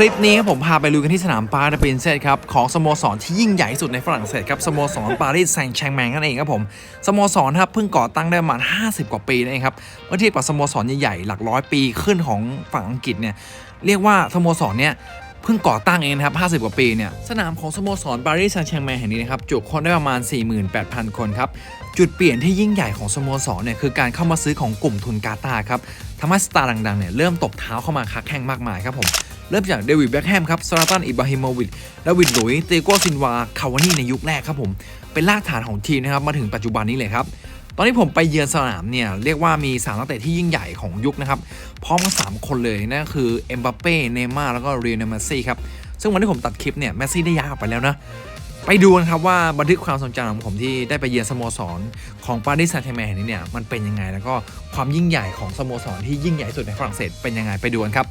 คลิปนี้ครับผมพาไปลุยกันที่สนามปาร์ตเปนเซตครับของสโมสรที่ยิ่งใหญ่สุดในฝรั่งเศสครับสโมสรปารีสแซงต์แชงแมงนั่นเองครับผมสโมสรครับเพิ่งก่อตั้งได้ประมาณ 50 กว่าปีนั่นเองครับเมื่อเทียบกับสโมสรใหญ่ๆหลักร้อยปีขึ้นของฝั่งอังกฤษเนี่ยเรียกว่าสโมสรเนี่ยเพิ่งก่อตั้งเองนะครับ 50 กว่าปีเนี่ย สนามของสโมสรปารีสแซงต์แชงแมงแห่งนี้นะครับ จุคนได้ประมาณ 48,000 คนครับ จุดเปลี่ยนที่ยิ่งใหญ่ของสโมสรเนี่ยคือการเข้ามาซื้อของกลุ่มทุนกาตาครับทำให้สตาร์ดังๆเนี่ยเริ่มตบเท้าเข้ามาคักแข่งมากมายครับผมเริ่มจากเดวิดแบ็คแฮมครับซาราตันอิบราฮิโมวิชดาวิดหลุยส์เตโกซินวา คาวานี่ในยุคแรกครับผม เป็นรากฐานของทีมนะครับ มาถึงปัจจุบันนี้เลยครับ ตอนนี้ผมไปเยือนสนามเนี่ย เรียกว่ามี3นักเตะที่ยิ่งใหญ่ของยุคนะครับ พร้อมกัน3คนเลย นั่นคือเอ็มบัปเป้ เนย์ม่าร์แล้วก็เรียนเมสซี่ครับ ซึ่งวันที่ผมตัดคลิปเนี่ย เมสซี่ได้ย้ายออกไปแล้วนะ ไปดูกันครับว่าบันทึกความทรงจำของผมที่ได้ไปเยือนสโมสรของปารีสแซงต์แชร์แมงแห่งนี้เนี่ยมันเป็นยังไงแล้วก็ความยิ่งใหญ่ของสโมสรที่ยิ่งใหญ่สุดในฝรั่งเศสเป็นยังไงไปดูกันครับ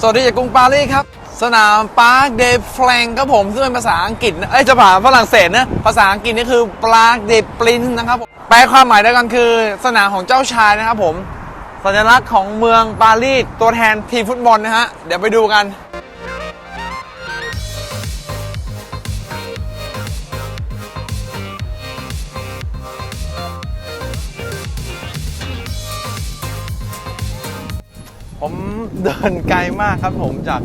สวัสดีจากกรุงปารีสครับ สนามปาร์คเดฟแฟงครับผมซึ่งเป็นภาษาอังกฤษนะเอ้ยจะผ่าฝรั่งเศสนะภาษาอังกฤษนี่คือปาร์คเดปรินนะครับผมแปลความหมายเดียกันคือ สนามของเจ้าชายนะครับผม สัญลักษณ์ของเมืองปารีสตัวแทนทีมฟุตบอลนะฮะ เดี๋ยวไปดูกัน ผมเดินไกลมากครับผมจาก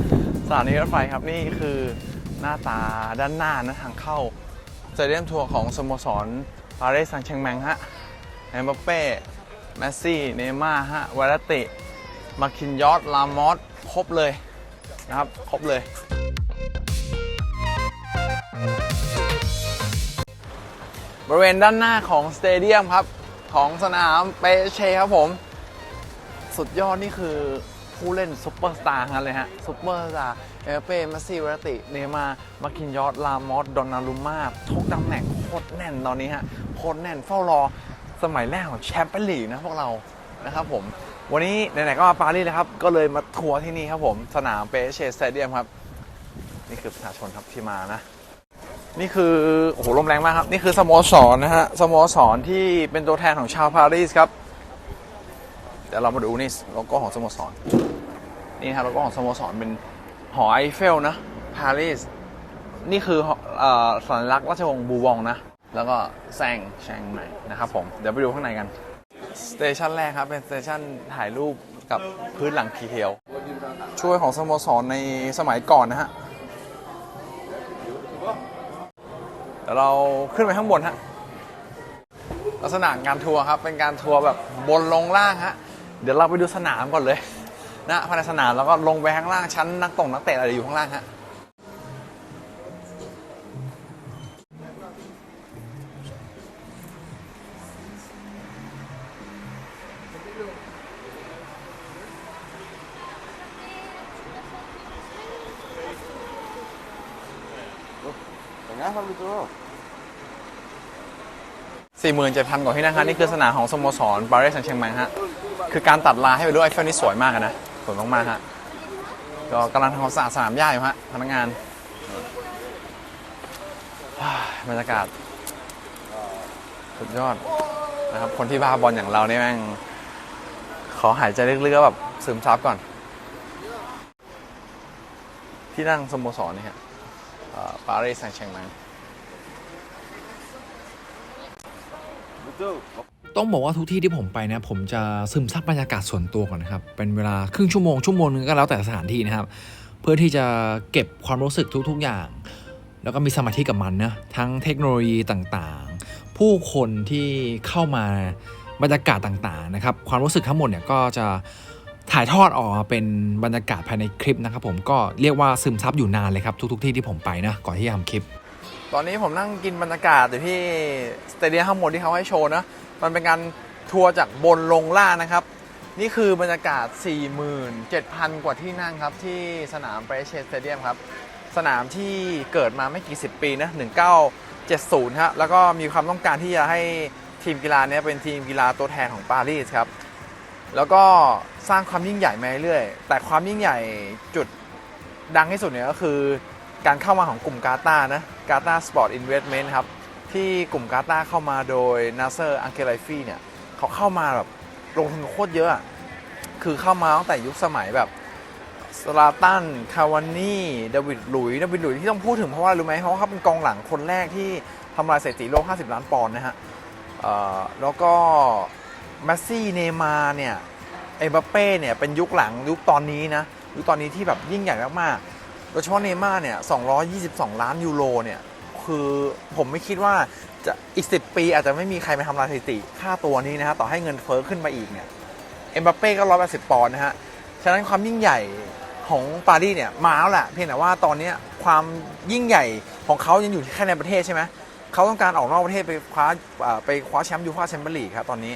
สถานีรถไฟครับนี่คือหน้าตาด้านหน้านะทางเข้าสเตเดียมทัวร์ของสโมสรปารีสแซงต์แชงแมงฮะเอ็มบัปเป้ แมสซี่ เนม่าฮะวาราติมาคินยอสลามอสครบเลยนะครับ ครบเลย บริเวณด้านหน้าของสเตเดียมครับ ของสนามเปเช่ครับผม สุดยอดนี่คือผู้เล่นซุปเปอร์สตาร์ทั้งนั้นเลยฮะซุปเปอร์สตาร์เอเป้มัสซี่เวรติ เนมามาคินยอสลามอสดอนนารุมาทุกตำแหน่งโคตรแน่นตอนนี้ฮะ โคตรแน่นเฝ้ารอ สมัยแรกของแชมเปี้ยนลีกนะพวกเรานะครับผม วันนี้ไหนๆก็มาปารีสแล้วครับ ก็เลยมาทัวร์ที่นี่ครับผม สนามเปเชสเตเดียมครับ นี่คือประชาชนครับที่มานะ นี่คือโอ้โหลมแรงมากครับ นี่คือสโมสรนะฮะสโมสรที่เป็นตัวแทนของชาวปารีสครับเดี๋ยวเรามาดูนี่โลโก้ของสโมสรนี่ครับโลโก้ของสโมสรเป็นหอไอเฟลนะปารีสนี่คืออเอ่อสัญลักษณ์ราชวงศ์บูวองนะ แล้วก็แซงแชงใหม่นะครับผม เดี๋ยวไปดูข้างในกัน สเตชันแรกครับ เป็นสเตชันถ่ายรูปกับพื้นหลังทีเทียวช่วยของสโมสรในสมัยก่อนนะฮะเดี๋ยวเราขึ้นไปข้างบนฮะลักษณะงานทัวร์ครับ เป็นการทัวร์แบบบนลงล่างฮะ เดี๋ยวเราไปดูสนามก่อนเลยนะภายในสนามแล้วก็ลงไปข้างล่างชั้นนักตงนักเตะอะไรอยู่ข้างล่างฮะ สี่หมื่นเจ็ดพันกว่าที่นั่งฮะนี่คือสนามของสโมสรปารีสแซงต์แชร์แมงฮะ คือการตัดลายให้ไปด้วยไอเฟลนี่สวยมากนะ สวยมากๆฮะ ก็กำลังทำความสะอาดสนามหญ้าอยู่ฮะพนักงานบรรยากาศ สุดยอดนะครับ คนที่บ้าบอลอย่างเราเนี่ยแม่ง ขอหายใจลึกๆแบบซึมซับก่อน ที่นั่งสโมสรนี่ฮะ ปารีสแซงต์แชร์แมงต้องบอกว่าทุกที่ที่ผมไปนะ ผมจะซึมซับบรรยากาศส่วนตัวก่อนนะครับ เป็นเวลาครึ่งชั่วโมงชั่วโมงนึงก็แล้วแต่สถานที่นะครับ เพื่อที่จะเก็บความรู้สึกทุก ๆอย่าง แล้วก็มีสมาธิกับมันนะทั้งเทคโนโลยีต่างๆ ผู้คนที่เข้ามาบรรยากาศต่างๆนะครับ ความรู้สึกทั้งหมดเนี่ยก็จะ ถ่ายทอดออกมาเป็นบรรยากาศภายในคลิปนะครับผมก็เรียกว่าซึมซับอยู่นานเลยครับ ทุกๆที่ที่ผมไปนะก่อนที่จะทำคลิป ตอนนี้ผมนั่งกินบรรยากาศอยู่ที่สเตเดียมข้างบนที่เขาให้โชว์นะมันเป็นการทัวร์จากบนลงล่างนะครับ นี่คือบรรยากาศ 47,000 กว่าที่นั่งครับที่สนามเปรเชสเตเดียมครับสนามที่เกิดมาไม่กี่สิบปีนะ 1970 ฮะ แล้วก็มีความต้องการที่จะให้ทีมกีฬาเนี้ยเป็นทีมกีฬาตัวแทนของปารีสครับ แล้วก็สร้างความยิ่งใหญ่มาเรื่อยๆแต่ความยิ่งใหญ่จุดดังที่สุดเนี่ยก็คือการเข้ามาของกลุ่มกาตานะกาตาสปอร์ตอินเวสท์เมนต์ครับ ที่กลุ่มกาตาเข้ามาโดยนาเซอร์อังเคลไลฟี่เนี่ยเขาเข้ามาแบบลงทุนโคตรเยอะ คือเข้ามาตั้งแต่ยุคสมัยแบบสลาตัน คาวานี่ เดวิดหลุยส์ดวิดหลุยส์ที่ต้องพูดถึงเพราะว่ารู้ไหมเพราะว่าเขาเป็นกองหลังคนแรกที่ทำลายสถิติโลก 50 ล้านปอนด์นะฮะแล้วก็ แมสซี่เนมาร์เนี่ยเอ็มบัปเป้เนี่ยเป็นยุคหลังยุคตอนนี้นะยุคตอนนี้ที่แบบยิ่งใหญ่มากๆโดยเฉพาะเนมาร์เนี่ย222 ล้านยูโรเนี่ยคือผมไม่คิดว่าจะอีก 10 ปีอาจจะไม่มีใครไปทำลายสถิติค่าตัวนี้นะฮะต่อให้เงินเฟ้อขึ้นมาอีกเนี่ยเอ็มบัปเป้ก็180ปดสิบปอนด์นะฮะฉะนั้นความยิ่งใหญ่ของปารีสเนี่ยมาแล้วแหละเพียงแต่ว่าตอนนี้ความยิ่งใหญ่ของเขายังอยู่แค่ในประเทศใช่ไหมเขาต้องการออกนอกประเทศไปคว้าอ่าไปคว้าแชมป์ยูฟ่าแชมเปี้ยนลีกครับตอนนี้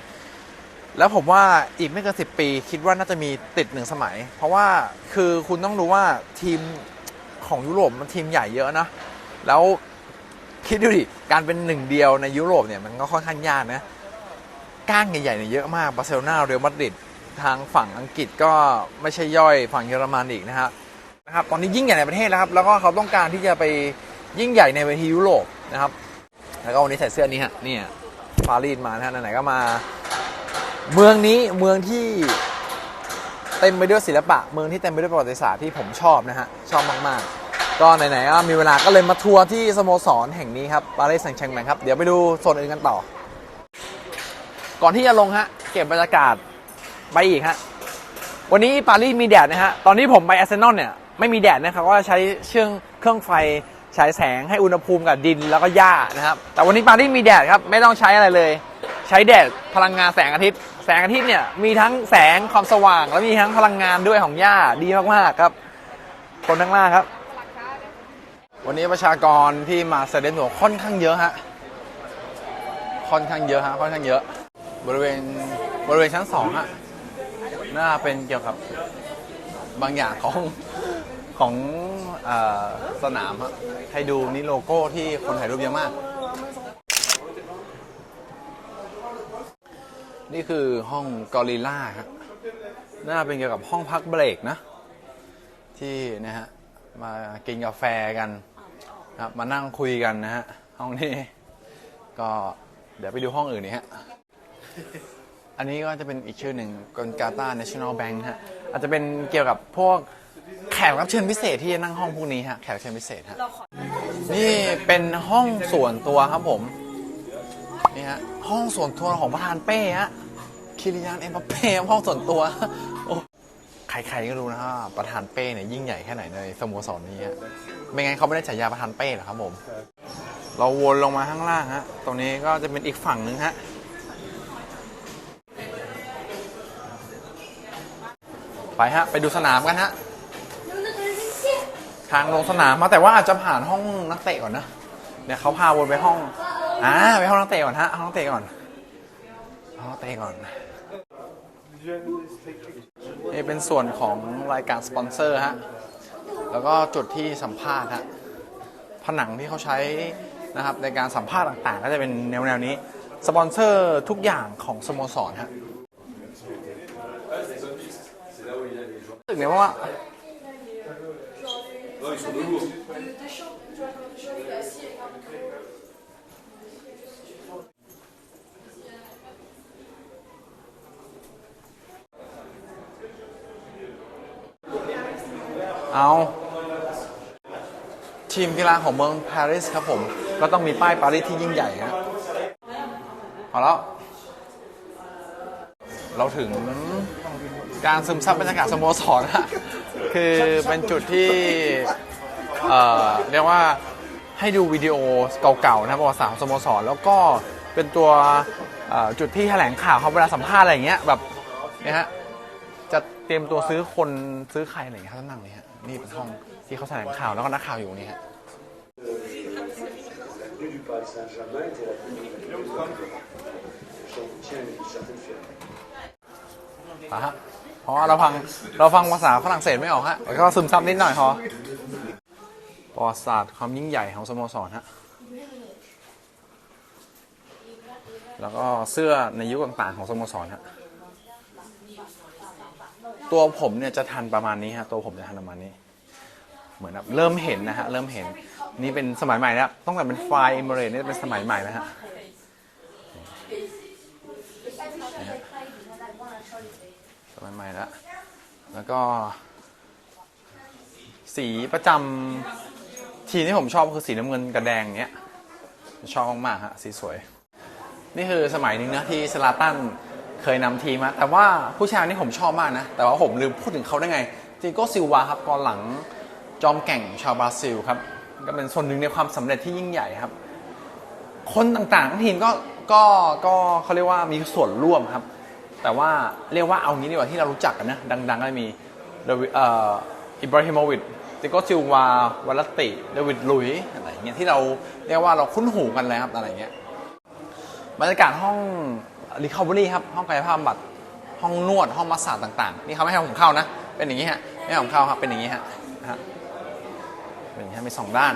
แล้วผมว่าอีกไม่เกิน10ปี คิดว่าน่าจะมีติดหนึ่งสมัย เพราะว่าคือคุณต้องรู้ว่าทีมของยุโรปมันทีมใหญ่เยอะนะ แล้วคิดดูดิ การเป็นหนึ่งเดียวในยุโรปเนี่ยมันก็ค่อนข้างยากนะ ก้างใหญ่ๆเนี่ยเยอะมากบาร์เซโลนาเรอัลมาดริดทางฝั่งอังกฤษก็ไม่ใช่ย่อยฝั่งเยอรมันอีกนะครับนะครับตอนนี้ยิ่งใหญ่ในประเทศแล้วครับ แล้วก็เขาต้องการที่จะไปยิ่งใหญ่ในเวทียุโรปนะครับ แล้วก็วันนี้ใส่เสื้อนี้ฮะเนี่ยปารีสมานะฮะไหนๆก็มา เมืองนี้เมืองที่เต็มไปด้วยศิลปะ เมืองที่เต็มไปด้วยประวัติศาสตร์ที่ผมชอบนะฮะ ชอบมาก ๆ ก็ไหนๆก็มีเวลาก็เลยมาทัวร์ที่สโมสรแห่งนี้ครับปารีสแซงต์แชร์แมงครับ เดี๋ยวไปดูโซนอื่นกันต่อ ก่อนที่จะลงฮะ เก็บบรรยากาศไปอีกฮะ วันนี้ปารีสมีแดดนะฮะ ตอนนี้ผมไปอาร์เซนอลเนี่ยไม่มีแดดนะครับก็ใช้เชื่องเครื่องไฟฉายแสงให้อุณหภูมิกับดินแล้วก็หญ้านะครับ แต่วันนี้ปารีสมีแดดครับ ไม่ต้องใช้อะไรเลย ใช้แดดพลังงานแสงอาทิตย์ แสงอาทิตย์เนี่ยมีทั้งแสงความสว่าง แล้วมีทั้งพลังงานด้วยของหญ้าดีมากๆครับ คนข้างล่างครับ วันนี้ประชากรที่มาเซเดนหัวค่อนข้างเยอะฮะค่อนข้างเยอะฮะค่อนข้างเยอะ บริเวณบริเวณชั้นสองฮะน่าเป็นเกี่ยวกับบางอย่างของของอสนามฮะให้ดูนี่โลโก้ที่คนถ่ายรูปเยอะมาก นี่คือห้องกอริลล่าฮะน่าเป็นเกี่ยวกับห้องพักเบรกนะ ที่นะฮะมากินกาแฟกันครับมานั่งคุยกันนะฮะห้องนี้ก็เดี๋ยวไปดูห้องอื่นนี่ฮะอันนี้ก็จะเป็นอีกชื่อหนึ่งกอนกาตา National Bank ฮะอาจจะเป็นเกี่ยวกับพวกแขกรับเชิญพิเศษที่จะนั่งห้องพวกนี้ฮะแขกรับเชิญพิเศษฮะนี่เป็นห้องส่วนตัวครับผม นี่ฮะห้องส่วนตัวของประธานเป้ฮะคิริยานเอ็มบัปเป้ห้องส่วนตัวโอ้ใครๆก็รู้นะว่าประธานเป้เนี่ยยิ่งใหญ่แค่ไหนในสโมสรนี้ฮะไม่งั้นเขาไม่ได้ฉายาประธานเป้หรอกครับผม เราวนลงมาข้างล่างฮะตรงนี้ก็จะเป็นอีกฝั่งหนึ่งฮะไปฮะไปดูสนามกันฮะทางลงสนามมาแต่ว่าอาจจะผ่านห้องนักเตะก่อนนะเนี่ยเขาพาวนไปห้อง อ่าไปห้องนักเตะก่อนฮะห้องนักเตะก่อนห้องนักเตะก่อนนี่เป็นส่วนของรายการสปอนเซอร์ฮะแล้วก็จุดที่สัมภาษณ์ฮะผนังที่เขาใช้นะครับในการสัมภาษณ์ต่างๆ ก็จะเป็นแนวแนวๆนี้สปอนเซอร์ทุกอย่างของสโมสรฮะรู้สึกเนี่ยว่า เอาทีมกีฬาของเมืองปารีสครับผม ก็ต้องมีป้ายปารีสที่ยิ่งใหญ่ฮะพอแล้ว เราถึงการซึมซับบรรยากาศสโมสรฮะคือเป็นจุดที่เอ่อเรียกว่าให้ดูวิดีโอเก่าๆนะประวัติศาสตร์สโมสร แล้วก็เป็นตัวจุดที่แถลงข่าวเขาเวลาสัมภาษณ์อะไรอย่างเงี้ยแบบเนี่ยฮะจะเตรียมตัวซื้อคนซื้อใครอะไรอย่างเงี้ยเขาจะนั่งเลยฮะ นี่เป็นห้องที่เขาแถลงข่าวแล้วก็นักข่าวอยู่นี่ฮะอะฮะพราะว่าเราฟังเราฟังภาษาฝรั่งเศสไม่ออกฮะแล้วก็ซึมซับนิดหน่อยพอประวัติศาสตร์ความยิ่งใหญ่ของสโมสรฮะแล้วก็เสื้อในยุคต่างๆของสโมสรฮะ ตัวผมเนี่ยจะทันประมาณนี้ฮะตัวผมจะทันประมาณนี้ เหมือนแบบเริ่มเห็นนะฮะเริ่มเห็นนี่เป็นสมัยใหม่แล้วต้องแต่เป็นไฟล์เอมเรนี่เป็นสมัยใหม่นะฮะสมัยใหม่แล้วแล้วก็ สีประจำทีที่ผมชอบคือสีน้ำเงินกับแดงเนี้ยชอบมากๆฮะสีสวย นี่คือสมัยหนึงนะที่สลาตัน เคยนำทีมมาแต่ว่าผู้ชายนี่ผมชอบมากนะ แต่ว่าผมลืมพูดถึงเขาได้ไงจิโก้ซิลวาครับกองหลังจอมแก่งชาวบราซิลครับก็เป็นส่วนหนึ่งในความสำเร็จที่ยิ่งใหญ่ครับ คนต่างๆทั้งทีมก็ก็ก็เขาเรียกว่ามีส่วนร่วมครับ แต่ว่าเรียกว่าเอางี้ดีกว่าที่เรารู้จักกันนะดัง ๆ ก็มีเดวิดอ่ออิบราฮิโมวิชติโกซิลวาวาลติเดวิดลุยอะไรอย่างเงี้ยที่เราเรียกว่าเราคุ้นหูกันเลยครับอะไรอย่างเงี้ย บรรยากาศห้อง Recovery ครับ ห้องกายภาพบำบัด ห้องนวด ห้องมัสซาจต่างๆ นี่เขาไม่ให้ผมเข้านะ เป็นอย่างนี้ฮะ ไม่ให้ผมเข้าครับ เป็นอย่างนี้ฮะฮะเป็นอย่างนี้ฮะมีสองด้าน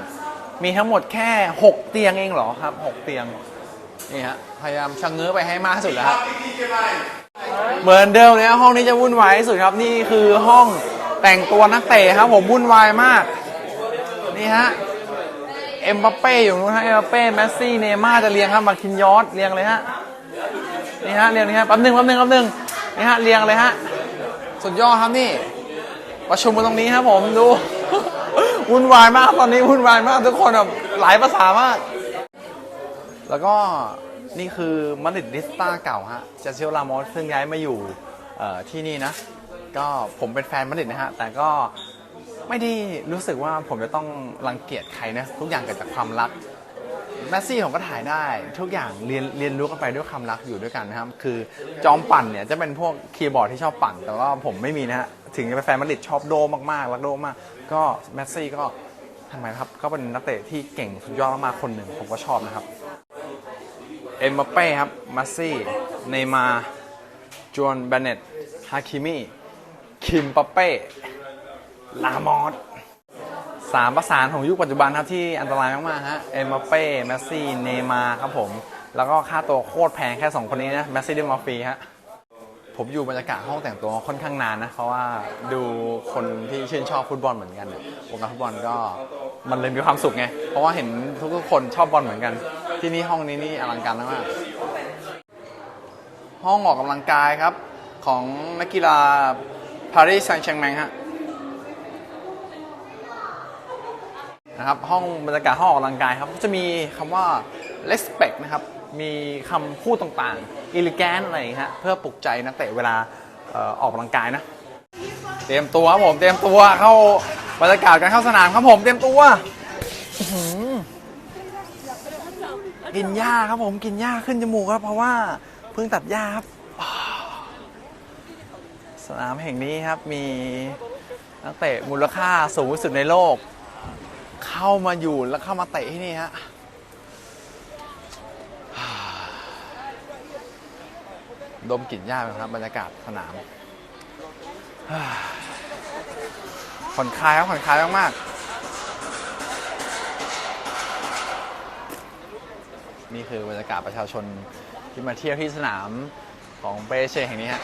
มีทั้งหมดแค่ 6 เตียงเองเหรอครับ 6 เตียง นี่ฮะ พยายามชะเง้อไปให้มากที่สุดแล้วครับ เหมือนเดิมเลยห้องนี้จะวุ่นวายที่สุดครับ นี่คือห้องแต่งตัวนักเตะครับ ผมวุ่นวายมาก นี่ฮะ เอ็มบัปเป้อยู่นู้นฮะเอ็มบัปเป้แมสซี่เนย์ม่าจะเรียงครับมาคินยอสเรียงเลยฮะนี่ฮะเรียงนี่ฮะแป๊บหนึงแป๊บหนึงแป๊บหนึงนี่ฮะเรียงเลยฮะสุดยอดครับนี่ประชุมกันตรงนี้ครับผมดูวุ่นวายมากตอนนี้วุ่นวายมากทุกคนแบบหลายภาษามาก แล้วก็นี่คือมาดริดดิสตาเก่าฮะจเชลลามอสซึ่งย้ายมาอยู่ที่นี่นะ ก็ผมเป็นแฟนมาดริดนะฮะ แต่ก็ ไม่ได้รู้สึกว่าผมจะต้องรังเกียจใครนะทุกอย่างเกิดจากความรักแมสซี่ผมก็ถ่ายได้ทุกอย่างเรียนเรียนรู้กันไปด้วยความรักอยู่ด้วยกันนะครับ คือจอมปั่นเนี่ยจะเป็นพวกคีย์บอร์ดที่ชอบปั่น แต่ว่าผมไม่มีนะฮะถึงจะเป็นแฟนมาดริดชอบโดมากๆรักโดมาก ก็แมสซี่ก็ทำไมครับ ก็เป็นนักเตะที่เก่งสุดยอดมากๆคนหนึ่งผมก็ชอบนะครับ เอ็มบัปเป้ครับมัสซี่เนย์มาร์จอห์นแบเนตฮาคิมิคิมปัปเป้ ลามอสสามประสานของยุคปัจจุบันครับที่อันตรายมากๆฮะเอ็มเป้มัสซี่เนมาครับผม แล้วก็ค่าตัวโคตรแพงแค่ 2 คนนี้นะมัสซี่ได้มาฟรีฮะผมอยู่บรรยากาศห้องแต่งตัวค่อนข้างนานนะ เพราะว่าดูคนที่ชื่นชอบฟุตบอลเหมือนกันเนี่ยวงการฟุตบอลก็มันเลยมีความสุขไง เพราะว่าเห็นทุกๆคนชอบบอลเหมือนกัน ที่นี่ห้องนี้นี่อลังการมากห้องออกกำลังกายครับ ของนักกีฬาปารีสแซงต์แชงแมงฮะ นะครับห้องบรรยากาศห้องออกกำลังกายครับก็จะมีคำว่า respect นะครับมีคำพูดต่างๆ elegant อะไรอย่างเงี้ยฮะเพื่อปลุกใจนักเตะเวลาเอ่อออกกำลังกายนะ เตรียมตัวครับผมเตรียมตัวเข้าบรรยากาศการเข้าสนามครับผมเตรียมตัวอื้อหือกินหญ้าครับผมกินหญ้าขึ้นจมูกครับ เพราะว่าเพิ่งตัดหญ้าครับอ้าวสนามแห่งนี้ครับมีนักเตะมูลค่าสูงที่สุดในโลก เข้ามาอยู่แล้วเข้ามาเตะที่นี่ฮะดมกลิ่นหญ้าไปครับบรรยากาศสนามผ่อนคลายครับผ่อนคลายมากๆนี่คือบรรยากาศประชาชนที่มาเที่ยวที่สนามของเปเชแห่งนี้ฮะ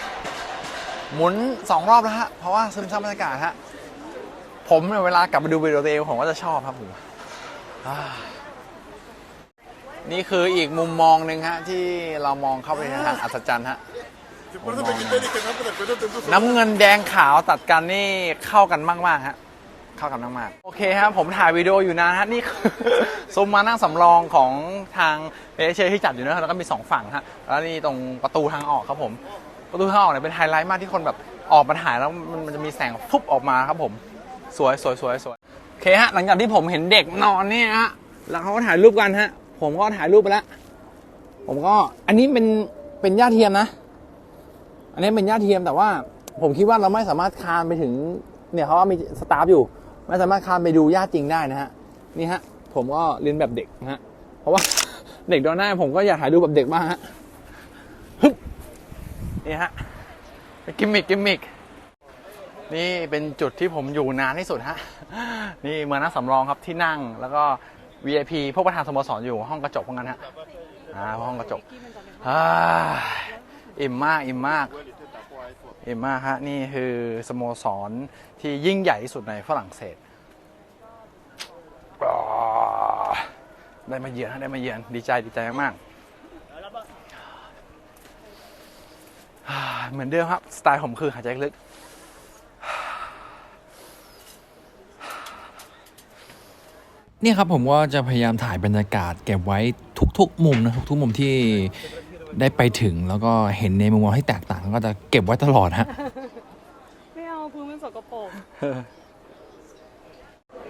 หมุนสองรอบแล้วฮะเพราะว่าซึมซับบรรยากาศฮะ ผมเวลากลับมาดูวิดีโอตัวเองผมก็จะชอบครับผมนี่คืออีกมุมมองหนึ่งฮะที่เรามองเข้าไปในทางอัศจรรย์ฮะน้ำเงินแดงขาวตัดกันนี่เข้ากันมากมากๆฮะเข้ากันมากมากๆโอเคครับผมถ่ายวิดีโออยู่นานฮะนี่คือซุมมานั่งสำรองของทางเอเชียที่จัดอยู่นะแล้วก็มีสองฝั่งฮะแล้วนี่ตรงประตูทางออกครับผมประตูทางออกเนี่ยเป็นไฮไลท์มากที่คนแบบออกมาถ่ายแล้วมันจะมีแสงฟุบออกมาครับผม สวยสวยสวยสวยโอเคฮะ หลังจากที่ผมเห็นเด็กนอนเนี่ยฮะแล้วเขาก็ถ่ายรูปกันฮะ ผมก็ถ่ายรูปไปแล้วผมก็ อันนี้เป็นเป็นญาติเทียมนะ อันนี้เป็นญาติเทียมแต่ว่า ผมคิดว่าเราไม่สามารถคานไปถึง เนี่ยเขาว่ามีสตาฟอยู่ ไม่สามารถคานไปดูญาติจริงได้นะฮะนี่ฮะ ผมก็เรียนแบบเด็กนะฮะเพราะว่าเด็กโดนหน้าผมก็อยากถ่ายรูปแบบเด็กบ้างฮะฮึบนี่ฮะกิมมิกกิมมิก นี่เป็นจุดที่ผมอยู่นานที่สุดฮะ นี่เมืองนักสำรองครับที่นั่งแล้วก็ VIP พวกประธานสโมสรอยู่ห้องกระจกพวกนั้นฮะอ่าห้องกระจกอ่าอิ่มมากอิ่มมากเอ็มมากฮะนี่คือสโมสรที่ยิ่งใหญ่ที่สุดในฝรั่งเศสได้มาเยือนได้มาเยือนดีใจดีใจมากเหมือนเดิมครับ สไตล์ผมคือหายใจลึก เนี่ยครับผมก็จะพยายามถ่ายบรรยากาศเก็บไว้ทุกๆ มุมนะทุกๆมุมที่ได้ไปถึงแล้วก็เห็นในมุมมองที่แตกต่างก็จะเก็บไว้ตลอดฮะไม่เอาพื้นมันสกปรก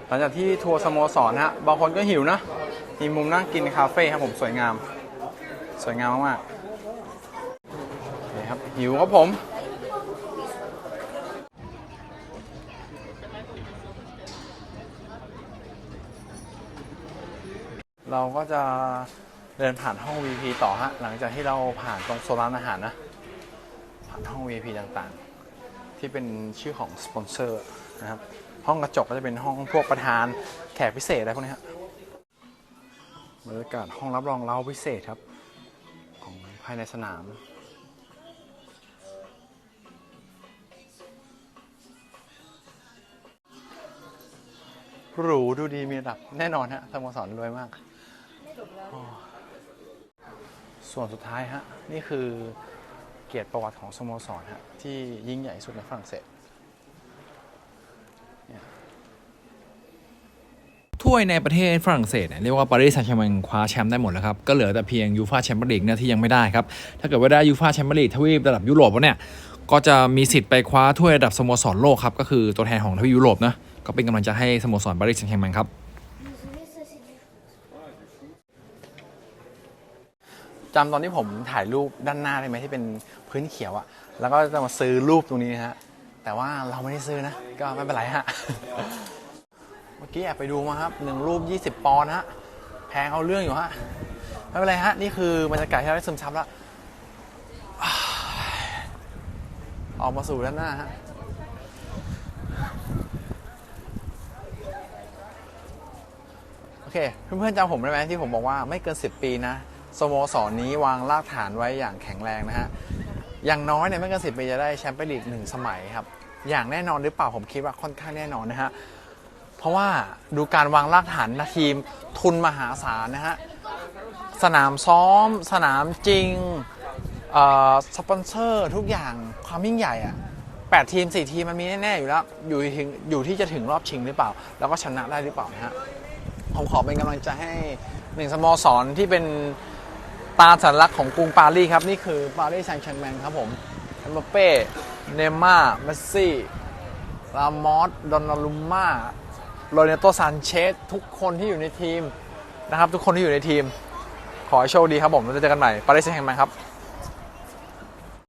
หลังจากที่ทัวร์สโมสรฮะบางคนก็หิวนะมีมุมนั่งกินคาเฟ่ครับผมสวยงาม สวยงามมากๆนี่ครับหิวครับผม เราก็จะเดินผ่านห้อง VP ต่อฮะ หลังจากที่เราผ่านตรงโซนร้านอาหารนะ ผ่านห้อง VP ต่างๆ ที่เป็นชื่อของสปอนเซอร์นะครับ ห้องกระจกก็จะเป็นห้องพวกประธานแขกพิเศษอะไรพวกนี้ฮะบรรยากาศห้องรับรองเลาพิเศษครับ ของภายในสนามหรูดูดีมีระดับแน่นอนฮะสโมสรรวยมาก ส่วนสุดท้ายฮะ นี่คือเกียรติประวัติของสโมสรฮะ ที่ยิ่งใหญ่ที่สุดในฝรั่งเศสถ้วยในประเทศฝรั่งเศสเนี่ยเรียกว่าปารีสแซงต์แชร์แมงคว้าแชมป์ได้หมดแล้วครับ ก็เหลือแต่เพียงยูฟาแชมเปี้ยนลีกเนี่ยที่ยังไม่ได้ครับ ถ้าเกิดว่าได้ยูฟาแชมเปี้ยนลีกทวีประดับยุโรปแล้วเนี่ย ก็จะมีสิทธิ์ไปคว้าถ้วยระดับสโมสรโลกครับ ก็คือตัวแทนของทวีปยุโรปนะก็เป็นกำลังใจให้สโมสรปารีสแซงต์แชร์แมงครับ จำตอนที่ผมถ่ายรูปด้านหน้าได้ไหมที่เป็นพื้นเขียวอะแล้วก็จะมาซื้อรูปตรงนี้นะฮะ แต่ว่าเราไม่ได้ซื้อนะ ก็ไม่เป็นไรฮะ เมื่อกี้แอบไปดูมาครับหนึ่งรูป 20 ปอนด์ฮะ แพงเอาเรื่องอยู่ฮะ ไม่เป็นไรฮะ นี่คือบรรยากาศที่เราได้ซึมซับแล้วอออกมาสู่ด้านหน้าฮะโอเค เพื่อนๆจำผมได้ไหมที่ผมบอกว่าไม่เกิน 10 ปีนะ สโมสรนนี้วางรากฐานไว้อย่างแข็งแรงนะฮะ อย่างน้อยเนี่ยไม่เกิน10ปีจะได้แชมเปี้ยนลีกหนึ่งสมัยครับ อย่างแน่นอนหรือเปล่าผมคิดว่าค่อนข้างแน่นอนนะฮะ เพราะว่าดูการวางรากฐานนะทีมทุนมหาศาลนะฮะ สนามซ้อม สนามจริงสปอนเซอร์ทุกอย่างความยิ่งใหญ่อะแปดทีมสี่ทีมมันมีแน่ ๆ อยู่แล้ว อยู่ถึงอยู่ที่จะถึงรอบชิงหรือเปล่า แล้วก็ชนะได้หรือเปล่านะฮะผมขอเป็นกำลังใจให้หนึ่งสโมสรที่เป็น ตาสัญลักษณ์ของกรุงปารีสครับ นี่คือปารีสแซงต์แชร์แมงครับผมเอ็มบัปเป้เนย์ม่าเมสซี่รามอสดอนนารุมม่าโรเนโตซานเชสทุกคนที่อยู่ในทีมนะครับ ทุกคนที่อยู่ในทีม ขอให้โชคดีครับผมเราจะเจอกันใหม่ปารีสแซงต์แชร์แมงครับ